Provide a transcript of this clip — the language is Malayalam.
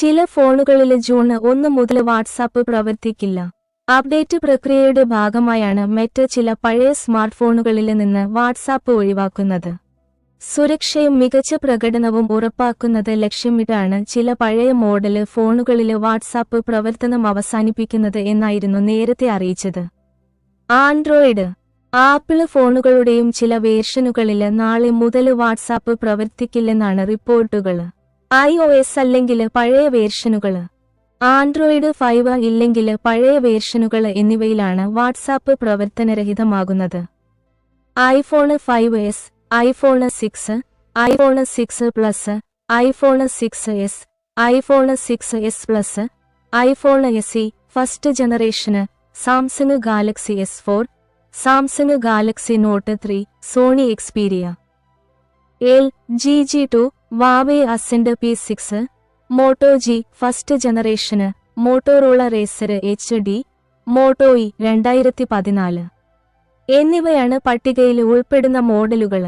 ചില ഫോണുകളിലെ ജൂൺ ഒന്ന് മുതൽ വാട്സാപ്പ് പ്രവർത്തിക്കില്ല. അപ്ഡേറ്റ് പ്രക്രിയയുടെ ഭാഗമായാണ് മെറ്റ് ചില പഴയ സ്മാർട്ട് ഫോണുകളിൽ നിന്ന് വാട്സാപ്പ് ഒഴിവാക്കുന്നത്. സുരക്ഷയും മികച്ച പ്രകടനവും ഉറപ്പാക്കുന്നത് ലക്ഷ്യമിട്ടാണ് ചില പഴയ മോഡൽ ഫോണുകളിലെ വാട്സാപ്പ് പ്രവർത്തനം അവസാനിപ്പിക്കുന്നത് എന്നായിരുന്നു നേരത്തെ അറിയിച്ചത്. ആൻഡ്രോയിഡ് ആപ്പിൾ ഫോണുകളുടെയും ചില വേർഷനുകളിൽ നാളെ മുതൽ വാട്സാപ്പ് പ്രവർത്തിക്കില്ലെന്നാണ് റിപ്പോർട്ടുകൾ. ഐ ഒ എസ് അല്ലെങ്കിൽ പഴയ വേർഷനുകൾ ആൻഡ്രോയിഡ് ഫൈവ് ഇല്ലെങ്കിൽ പഴയ വേർഷനുകൾ എന്നിവയിലാണ് WhatsApp പ്രവർത്തനരഹിതമാകുന്നത്. IPhone five S iPhone six iPhone six plus iPhone six S iPhone six S plus iPhone S E first ജനറേഷന് Samsung Galaxy S four Samsung Galaxy Note three Sony Xperia L G G two Huawei Ascend P six Moto G first ജനറേഷന് മോട്ടോറോള റേസർ എച്ച് ഡി മോട്ടോ ഇ രണ്ടായിരത്തി പതിനാല്. എന്നിവയാണ് പട്ടികയിൽ ഉൾപ്പെടുന്ന മോഡലുകൾ